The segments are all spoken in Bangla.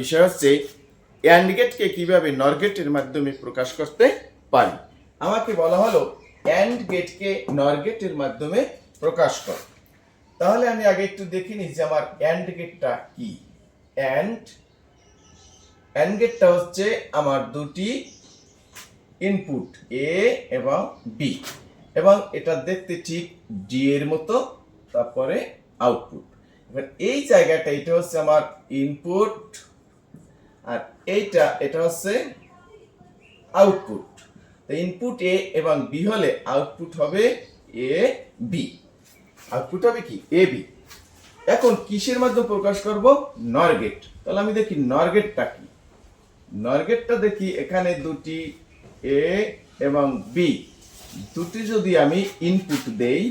বিষয় হচ্ছে অ্যান্ড গেটকে কীভাবে নর গেটের মাধ্যমে প্রকাশ করতে পারি? আমাকে বলা হলো অ্যান্ড গেটকে নর গেটের মাধ্যমে প্রকাশ কর। তাহলে আমি আগে একটু দেখে নিই যে আমার অ্যান্ড গেটটা কি। অ্যান্ড অ্যান্ড গেটটা হচ্ছে আমার দুটি ইনপুট, এ এবং বি। এবং এটা দেখতে ঠিক ডি এর মতো, তারপরে আউটপুট। এবার এই জায়গাটা, এটা হচ্ছে আমার ইনপুট। আর এইটা, এটা হচ্ছে আউটপুট তো ইনপুট এ এবং বি হলে আউটপুট হবে এ বি আউটপুট হবে কি? এ বি এখন কিসের মাধ্যমে প্রকাশ করব? নর গেট তাহলে আমি দেখি নর গেটটা কি? নর গেটটা দেখি এখানে দুটি এ এবং বি দুটি যদি আমি ইনপুট দেই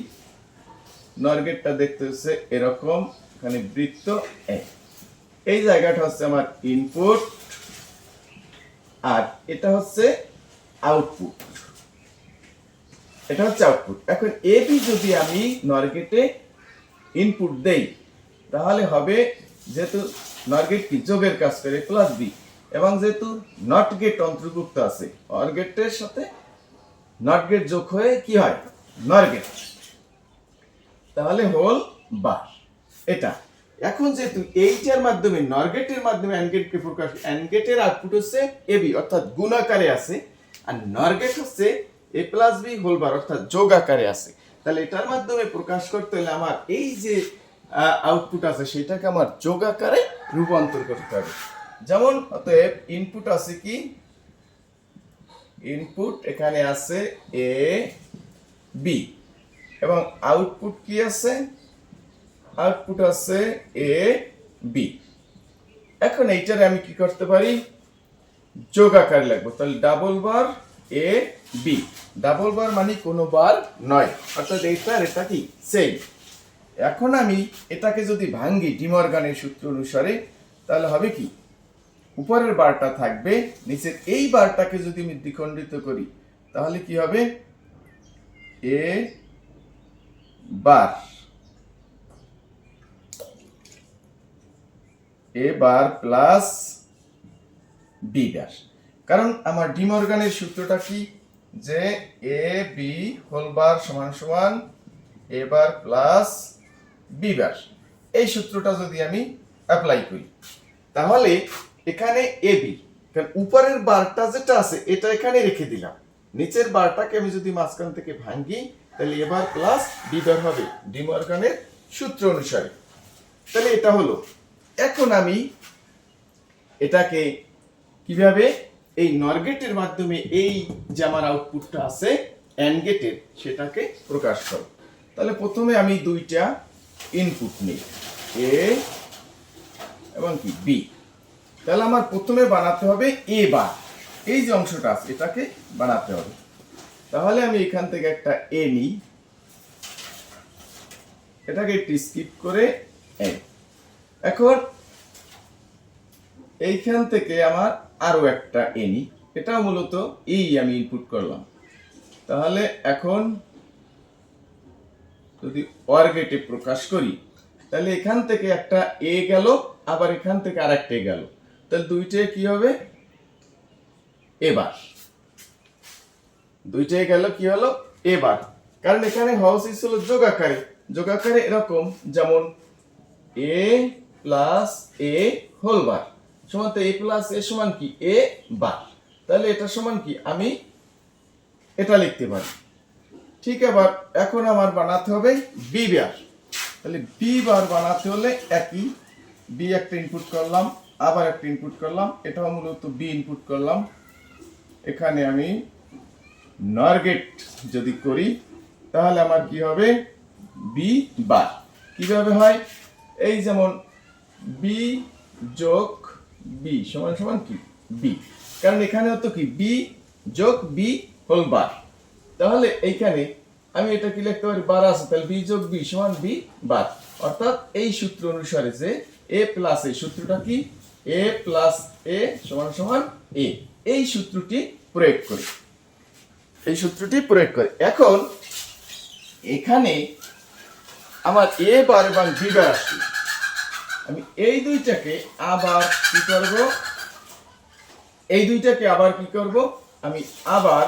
নর গেটটা দেখতে হচ্ছে এরকম, এখানে বৃত্ত এ এই জায়গাটা হচ্ছে আমার ইনপুট আর এটা হচ্ছে আউটপুট এটা হচ্ছে আউটপুট এখন এ বি যদি আমি নরগেটে ইনপুট দেই, তাহলে হবে যেহেতু নরগেট কি যোগের কাজ করে প্লাস বি এবং যেহেতু নট গেট অন্তর্ভুক্ত আছে অর গেটের সাথে নট গেট যোগ হয়ে কি হয়? নর গেট তাহলে হোল বার এটা। এখন যেহেতু এইটার মাধ্যমে নরগেটের মাধ্যমে অ্যানগেটকে প্রকাশ অ্যানগেটের আউটপুট হচ্ছে এবি অর্থাৎ গুণাকারে আছে। আর নরগেট হচ্ছে A plus B whole bar অর্থাৎ যোগ আকারে আছে। তাহলে এটার মাধ্যমে প্রকাশ করতে হলে আমার এই যে আউটপুট আছে, সেটাকে আমার যোগ আকারে রূপান্তর করতে হবে। যেমন, অতএব ইনপুট আছে কি? ইনপুট এখানে আছে এ বি এবং আউটপুট কি আছে? আউটপুট আছে এ বি এখন এইটারে আমি কি করতে পারি? যোগ আকারে লাগবো। তাহলে double bar A B double bar মানে কোনো বার নয়। অর্থাৎ এইটা আর এটা কি? সেম এখন আমি এটাকে যদি ভাঙ্গি ডিমর্গানের সূত্র অনুসারে, তাহলে হবে কি? উপরের বারটা থাকবে, নিচের এই বারটাকে যদি আমি দ্বিখণ্ডিত করি, তাহলে কি হবে? এ বার এ বার প্লাস বি বার কারণ আমার ডিমর্গানের সূত্রটা কি? যে এ বি হোল বার সমান সমান এ বার প্লাস বি বার এই সূত্রটা যদি আমি অ্যাপ্লাই করি, তাহলে এখানে এ বি কারণ উপরের বারটা যেটা আছে, এটা এখানে রেখে দিলাম। নিচের বারটাকে আমি যদি মাঝখান থেকে ভাঙ্গি, তাহলে এবার প্লাস বি বার হবে ডিমর্গানের সূত্র অনুসারে। তাহলে এটা হলো এখন আমি এটাকে কীভাবে এই নরগেটের মাধ্যমে এই যে আমার আউটপুটটা আছে অ্যান্ড গেটের সেটাকে প্রকাশ করো তাহলে প্রথমে আমি দুইটা ইনপুট নিই এ এবং কি বি তাহলে আমার প্রথমে বানাতে হবে এ বার এই যে অংশটা আছে, এটাকে বানাতে হবে। তাহলে আমি এখান থেকে একটা এ নিই। এটাকে একটু স্কিপ করে এ এখন এইখান থেকে আমার আরও একটা এনি এটা মূলত এই আমি ইনপুট করলাম। তাহলে এখন যদি অর গেটে প্রকাশ করি, তাহলে এখান থেকে একটা এ গেল, আবার এখান থেকে আর একটা এ গেল। তাহলে দুইটাই কি হবে? এবার। দুইটাই গেল কি হলো? এবার। কারণ এখানে হাউস ছিল যোগাকারে। যোগাকারে এরকম, যেমন এ প্লাস এ হোল বার সমান তো এ প্লাস এ সমান কি? এ বার তাহলে এটা সমান কি? আমি এটা লিখতে পারি। ঠিক আবার এখন আমার বানাতে হবে বি বার তাহলে বি বার বানাতে হলে একই। বি একটা ইনপুট করলাম, আবার একটা ইনপুট করলাম। এটাও মূলত বি ইনপুট করলাম। এখানে আমি নরগেট যদি করি, তাহলে আমার কি হবে? বি বার কীভাবে হয়? এই যেমন বি যোগ বি সমান সমান কি? বি কারণ এখানে তো কি? বি যোগ বি হোল বার। তাহলে এইখানে আমি এটা কি লিখতে পারি? বার আছে। তাহলে বি যোগ বি সমান বি বার। অর্থাৎ এই সূত্র অনুসারে যে এ প্লাস এ সূত্রটা কি? এ প্লাস এ সমান সমান এ এই সূত্রটি প্রয়োগ করি। এই সূত্রটি প্রয়োগ করে। এখন এখানে আমার এ বার এবং বি বার আসছে। আমি এই দুইটাকে আবার কি করব? এই দুইটাকে আবার কি করব? আমি আবার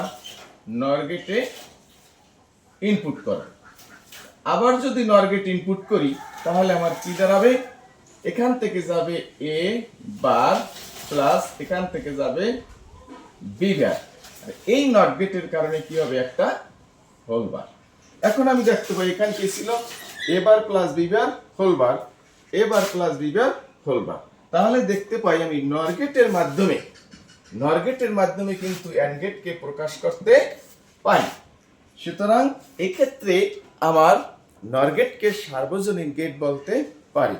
নরগেটে ইনপুট করব আবার যদি নরগেট ইনপুট করি, তাহলে আমার কি দাঁড়াবে? এখান থেকে যাবে এ বার প্লাস এখান থেকে যাবে বি আর এই নট গেটের কারণে কি হবে? একটা হোল বার এখন আমি দেখতে পাই এখানে কি ছিল? A bar plus B bar whole bar A bar plus B bar whole bar তাহলে দেখতে পাই আমি নরগেটের মাধ্যমে নরগেটের মাধ্যমে কিন্তু অ্যানগেটকে প্রকাশ করতে পারি। সুতরাং এক্ষেত্রে আমার নরগেটকে সার্বজনীন গেট বলতে পারি।